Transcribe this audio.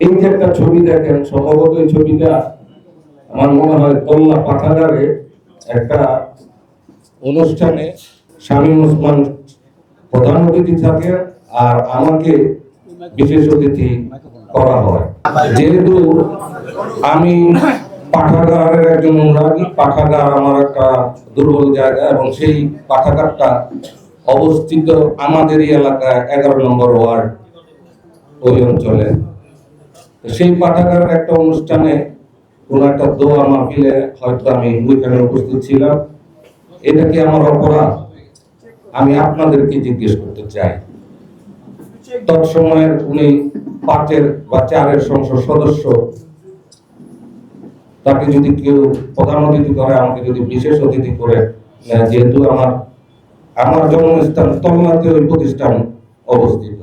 এই যে একটা ছবি দেখেন, সম্ভবত এই ছবিটা আমার মনে হয় তল্লা পাঠাগারে একটা অনুষ্ঠানে শামীম ওসমান প্রধান অতিথি থাকে আর আমাকে বিশেষ অতিথি করা হয়। যেহেতু আমি পাঠাগারের একজন অনুরাগী, পাঠাগার আমার একটা দুর্বল জায়গা এবং সেই পাঠাগারটা অবস্থিত আমাদেরই এলাকায় এগারো নম্বর ওয়ার্ড ওই অঞ্চলে। সেই পাঠাগারের একটা অনুষ্ঠানে কোন একটা দোয়া মাহফিলে হয়তো আমি ওইখানে উপস্থিত ছিলাম। এটা কি আমার অপরাধ? আমি আপনাদেরকে জিজ্ঞেস করতে চাই। তৎসময়ের উনি পাঁচের বা চারের সংসদ সদস্য। তাকে যদি কেউ প্রধান অতিথি করে, আমাকে যদি বিশেষ অতিথি করে যেহেতু আমার আমার জন্মস্থান তল্লাতে ওই প্রতিষ্ঠান অবস্থিত।